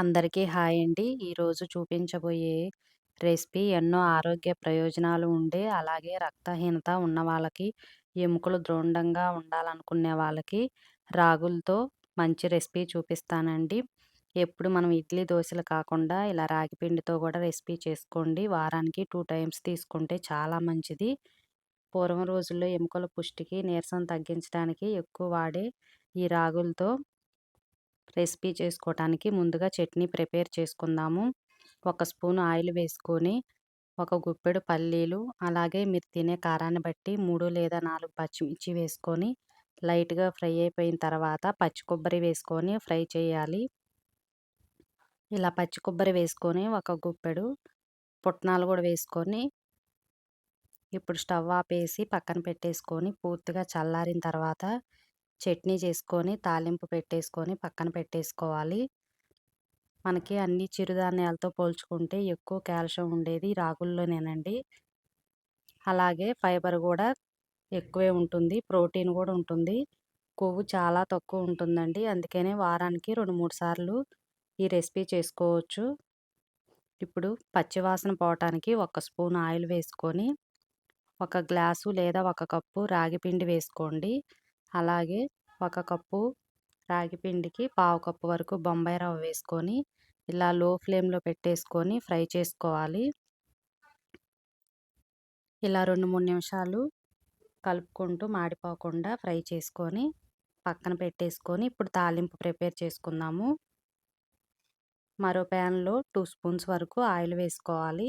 అందరికీ హాయ్ అండి. ఈరోజు చూపించబోయే రెసిపీ ఎన్నో ఆరోగ్య ప్రయోజనాలు ఉండే, అలాగే రక్తహీనత ఉన్న వాళ్ళకి, ఎముకలు దృఢంగా ఉండాలనుకునే వాళ్ళకి రాగులతో మంచి రెసిపీ చూపిస్తానండి. ఎప్పుడు మనం ఇడ్లీ, దోశలు కాకుండా ఇలా రాగి పిండితో కూడా రెసిపీ చేసుకోండి. వారానికి టూ టైమ్స్ తీసుకుంటే చాలా మంచిది. పూర్వం రోజుల్లో ఎముకల పుష్టికి, నీరసం తగ్గించడానికి ఎక్కువ వాడే ఈ రాగులతో రెసిపీ చేసుకోవటానికి ముందుగా చట్నీ ప్రిపేర్ చేసుకుందాము. ఒక స్పూన్ ఆయిల్ వేసుకొని ఒక గుప్పెడు పల్లీలు అలాగే మీరు తినే కారాన్ని బట్టి మూడు లేదా నాలుగు పచ్చిమిర్చి వేసుకొని లైట్గా ఫ్రై అయిపోయిన తర్వాత పచ్చి కొబ్బరి వేసుకొని ఫ్రై చేయాలి. ఇలా పచ్చి కొబ్బరి వేసుకొని ఒక గుప్పెడు పుట్నాలు కూడా వేసుకొని ఇప్పుడు స్టవ్ ఆపేసి పక్కన పెట్టేసుకొని పూర్తిగా చల్లారిన తర్వాత చట్నీ చేసుకొని తాలింపు పెట్టేసుకొని పక్కన పెట్టేసుకోవాలి. మనకి అన్ని చిరుధాన్యాలతో పోల్చుకుంటే ఎక్కువ కాల్షియం ఉండేది రాగుల్లోనేనండి. అలాగే ఫైబర్ కూడా ఎక్కువే ఉంటుంది ప్రోటీన్ కూడా ఉంటుంది. కొవ్వు చాలా తక్కువ ఉంటుందండి. అందుకనే వారానికి రెండు మూడు సార్లు ఈ రెసిపీ చేసుకోవచ్చు. ఇప్పుడు పచ్చివాసన పోవటానికి ఒక స్పూన్ ఆయిల్ వేసుకొని ఒక గ్లాసు లేదా ఒక కప్పు రాగి పిండి వేసుకోండి. అలాగే ఒక కప్పు రాగి పిండికి పావు కప్పు వరకు బొంబాయి రవ్వ వేసుకొని ఇలా లో ఫ్లేమ్లో పెట్టేసుకొని ఫ్రై చేసుకోవాలి. ఇలా రెండు మూడు నిమిషాలు కలుపుకుంటూ మాడిపోకుండా ఫ్రై చేసుకొని పక్కన పెట్టేసుకొని ఇప్పుడు తాలింపు ప్రిపేర్ చేసుకుందాము. మరో ప్యాన్లో టూ స్పూన్స్ వరకు ఆయిల్ వేసుకోవాలి.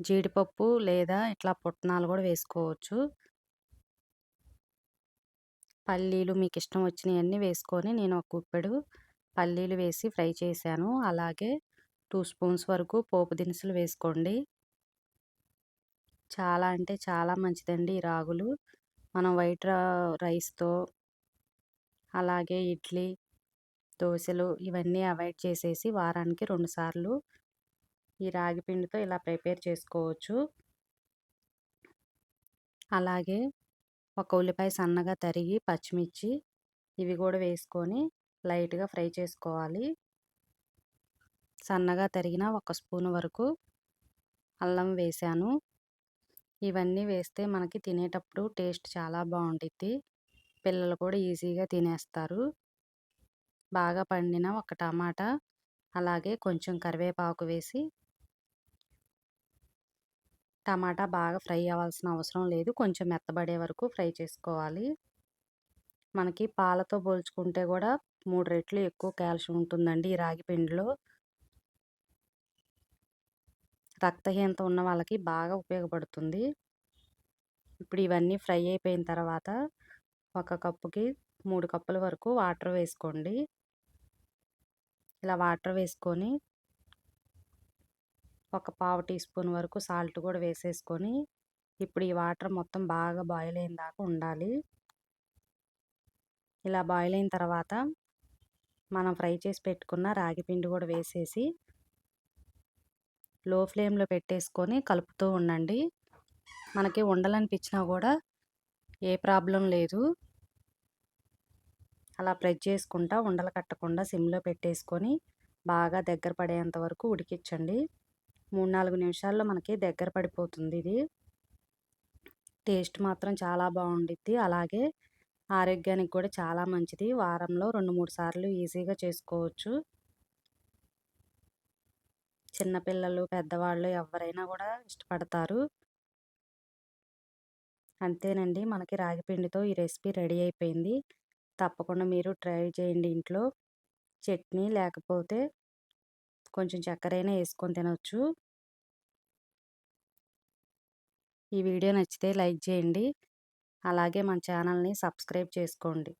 జీడిపప్పు లేదా ఇట్లా పుట్నాలు కూడా వేసుకోవచ్చు. పల్లీలు మీకు ఇష్టం వచ్చినవన్నీ వేసుకొని నేను ఒక గుప్పెడు పల్లీలు వేసి ఫ్రై చేశాను. అలాగే టూ స్పూన్స్ వరకు పోపు దినుసులు వేసుకోండి. చాలా అంటే చాలా మంచిదండి ఈ రాగులు. మనం వైట్ రైస్తో అలాగే ఇడ్లీ దోశలు ఇవన్నీ అవాయిడ్ చేసేసి వారానికి రెండుసార్లు ఈ రాగి పిండితో ఇలా ప్రిపేర్ చేసుకోవచ్చు. అలాగే ఒక ఉల్లిపాయ సన్నగా తరిగి పచ్చిమిర్చి ఇవి కూడా వేసుకొని లైట్గా ఫ్రై చేసుకోవాలి. సన్నగా తరిగిన ఒక స్పూన్ వరకు అల్లం వేసాను. ఇవన్నీ వేస్తే మనకి తినేటప్పుడు టేస్ట్ చాలా బాగుంటుంది పిల్లలు కూడా ఈజీగా తినేస్తారు. బాగా పండిన ఒక టమాటా అలాగే కొంచెం కరివేపాకు వేసి టమాటా బాగా ఫ్రై అవ్వాల్సిన అవసరం లేదు. కొంచెం మెత్తబడే వరకు ఫ్రై చేసుకోవాలి. మనకి పాలతో పోల్చుకుంటే కూడా మూడు రెట్లు ఎక్కువ కాల్షియం ఉంటుందండి ఈ రాగి పిండిలో. రక్తహీనత ఉన్న వాళ్ళకి బాగా ఉపయోగపడుతుంది. ఇప్పుడు ఇవన్నీ ఫ్రై అయిపోయిన తర్వాత ఒక కప్పుకి మూడు కప్పుల వరకు వాటర్ వేసుకోండి. ఇలా వాటర్ వేసుకొని ఒక పావు టీ స్పూన్ వరకు సాల్ట్ కూడా వేసేసుకొని ఇప్పుడు ఈ వాటర్ మొత్తం బాగా బాయిల్ అయిన దాకా ఉండాలి. ఇలా బాయిల్ అయిన తర్వాత మనం ఫ్రై చేసి పెట్టుకున్న రాగి పిండి కూడా వేసేసి లో ఫ్లేమ్లో పెట్టేసుకొని కలుపుతూ ఉండండి. మనకి ఉండలనిపించినా కూడా ఏ ప్రాబ్లం లేదు. అలా ప్రెస్ చేసుకుంటా ఉండలు కట్టకుండా సిమ్లో పెట్టేసుకొని బాగా దగ్గర పడేంత వరకు ఉడికించండి. మూడు నాలుగు నిమిషాల్లో మనకి దగ్గర పడిపోతుంది ఇది. టేస్ట్ మాత్రం చాలా బాగుండిద్ది. అలాగే ఆరోగ్యానికి కూడా చాలా మంచిది. వారంలో రెండు మూడు సార్లు ఈజీగా చేసుకోవచ్చు. చిన్నపిల్లలు పెద్దవాళ్ళు ఎవరైనా కూడా ఇష్టపడతారు. అంతేనండి. మనకి రాగిపిండితో ఈ రెసిపీ రెడీ అయిపోయింది. తప్పకుండా మీరు ట్రై చేయండి ఇంట్లో. చట్నీ లేకపోతే కొంచెం చక్కెర అయినా వేసుకొని తినవచ్చు ఈ వీడియో నచ్చితే లైక్ చేయండి. అలాగే మన ఛానల్ని సబ్స్క్రైబ్ చేసుకోండి.